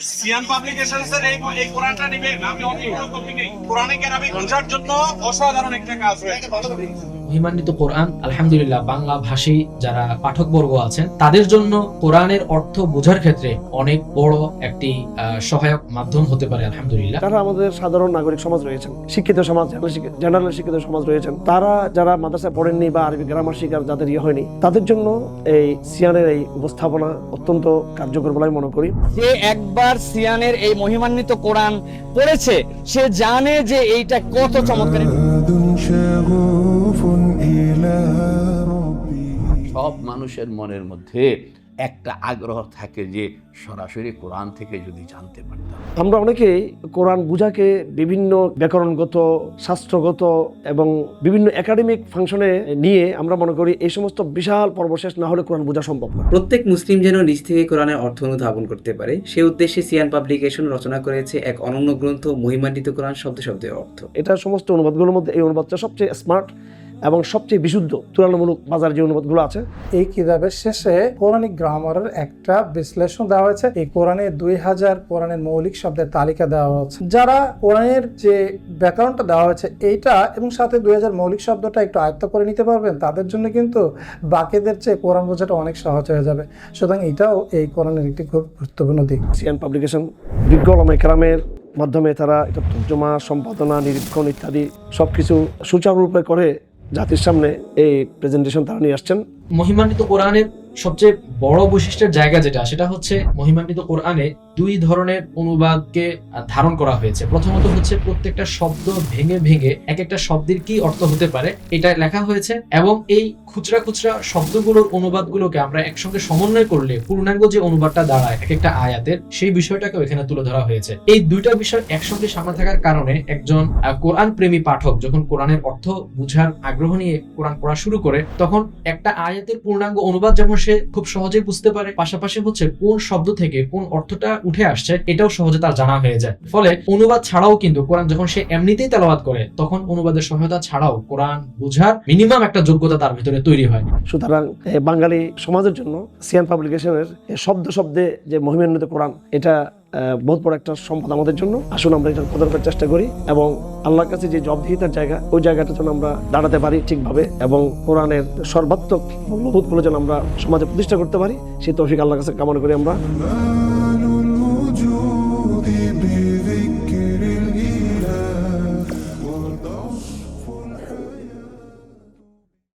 Sean publication এর এই এই কোরআনটা নেবেন। আমি অনেকগুলো কপি নেই। কোরআনে কেরাবি খোঁজার জন্য অসাধারণ একটা কাজ হয়েছে হিমান্বিত কোরআন আলহামদুলিল্লাহ বাংলা ভাষী যারা পাঠকবর্গ আছেন তাদের জন্য কোরআনের অর্থ বোঝার ক্ষেত্রে অনেক বড় একটি সহায়ক মাধ্যম হতে পারে আলহামদুলিল্লাহ। তারা আমাদের সাধারণ নাগরিক সমাজ রয়েছেন শিক্ষিত সমাজ জেনারেল শিক্ষিত সমাজ রয়েছেন তারা যারা মাদ্রাসায় পড়েননি বা আরবি গ্রামার শিকার যাদের ইয়ে হয়নি তাদের জন্য এই সিয়ানের এই উপস্থাপনা অত্যন্ত কার্যকর বলে মনে করি। যে একবার সিয়ানের এই মহিমান্বিত কোরআন পড়েছে সে জানে যে এইটা কত চমৎকার। সব মানুষের মনের মধ্যে একটা আগ্রহ থাকে যে সরাসরি কোরআন থেকে যদি জানতে পারতাম। আমরা অনেকেই কোরআন বুঝাকে বিভিন্ন ব্যাকরণগত শাস্ত্রগত এবং বিভিন্ন একাডেমিক ফাংশনে নিয়ে আমরা মনে করি এই সমস্ত বিশাল পর্ব শেষ না হলে কোরআন বোঝা সম্ভব না। প্রত্যেক মুসলিম যেন নিজ থেকে কোরআনের অর্থ অনুধাবন করতে পারে সে উদ্দেশ্যে সিয়ান পাবলিকেশন রচনা করেছে এক অনন্য গ্রন্থ মহিমান্বিত কোরআন শব্দ শব্দের অর্থ। এটা সমস্ত অনুবাদগুলোর মধ্যে এই অনুবাদটা সবচেয়ে স্মার্ট এবং সবচেয়ে বিশুদ্ধ তুলনামূলক বাজার যে অনুবাদগুলো আছে। এই কিতাবের শেষে পৌরাণিক গ্রামারের একটা বিশ্লেষণ দেওয়া হয়েছে। এই কোরআনে দুই হাজার কোরআনের মৌলিক শব্দের তালিকা দেওয়া হয়েছে। যারা কোরআনের যে ব্যাকরণটা দেওয়া হয়েছে এইটা এবং সাথে দুই হাজার মৌলিক শব্দটা একটু আয়ত্ত করে নিতে পারবেন তাদের জন্য কিন্তু বাকিদের চেয়ে কোরআন বোঝাটা অনেক সহজ হয়ে যাবে। সুতরাং এটাও এই কোরআনের একটি খুব গুরুত্বপূর্ণ দিক। সিয়ান পাবলিকেশন বিজ্ঞ কেরামের মাধ্যমে তারা এটা তর্জমা সম্পাদনা নিরীক্ষণ ইত্যাদি সব কিছু সুচারুরূপে করে জাতির সামনে এই প্রেজেন্টেশন তারা নিয়ে আসছেন। মহিমান্বিত কোরআনের সবচেয়ে বড় বৈশিষ্ট্যের জায়গা যেটা, সেটা হচ্ছে মহিমান্বিত কোরআনে দুই ধরনের অনুবাদকে ধারণ করা হয়েছে। প্রথমত হচ্ছে প্রত্যেকটা শব্দ ভেঙে ভেঙে এক একটা শব্দের কি অর্থ হতে পারে, এটা লেখা হয়েছে এবং এই খুচরা খুচরা শব্দগুলোর অনুবাদগুলোকে আমরা একসঙ্গে সমন্বয় করলে পূর্ণাঙ্গ যে অনুবাদটা দাঁড়ায় এক একটা আয়াতের, সেই বিষয়টাকেও এখানে তুলে ধরা হয়েছে। এই দুইটা বিষয় একসঙ্গে সামনে থাকার কারণে একজন কোরআন প্রেমী পাঠক যখন কোরআনের অর্থ বুঝার আগ্রহ নিয়ে কোরআন পড়া শুরু করে, তখন একটা আয়াতের পূর্ণাঙ্গ অনুবাদ যেমন সে খুব সহজেই বুঝতে পারে, পাশাপাশি হচ্ছে কোন শব্দ থেকে কোন অর্থটা উঠে আসছে এটাও সহজে তার জানা হয়ে যায়। ফলে অনুবাদ ছাড়াও কিন্তু কোরআন যখন সে এমনিতেই তেলাওয়াত করে, তখন অনুবাদের সহায়তা ছাড়াও কোরআন বুঝার মিনিমাম একটা যোগ্যতা তার ভিতরে তৈরি হয়। সুতরাং বাঙালি সমাজের জন্য সিয়ান পাবলিকেশনের শব্দ শব্দে যে মহিমান্বিত কোরআন, এটা বহুত বড় একটা সম্পদ আমাদের জন্য। আসুন আমরা এটা প্রদান করার চেষ্টা করি এবং আল্লাহর কাছে যে জবদিহিতার জায়গা, ওই জায়গাটা যেন আমরা দাঁড়াতে পারি ঠিকভাবে এবং কোরআনের সর্বাত্মক মূল্যবোধগুলো যেন আমরা সমাজে প্রতিষ্ঠা করতে পারি সে তৌফিক আল্লাহর কাছে কামনা করি আমরা।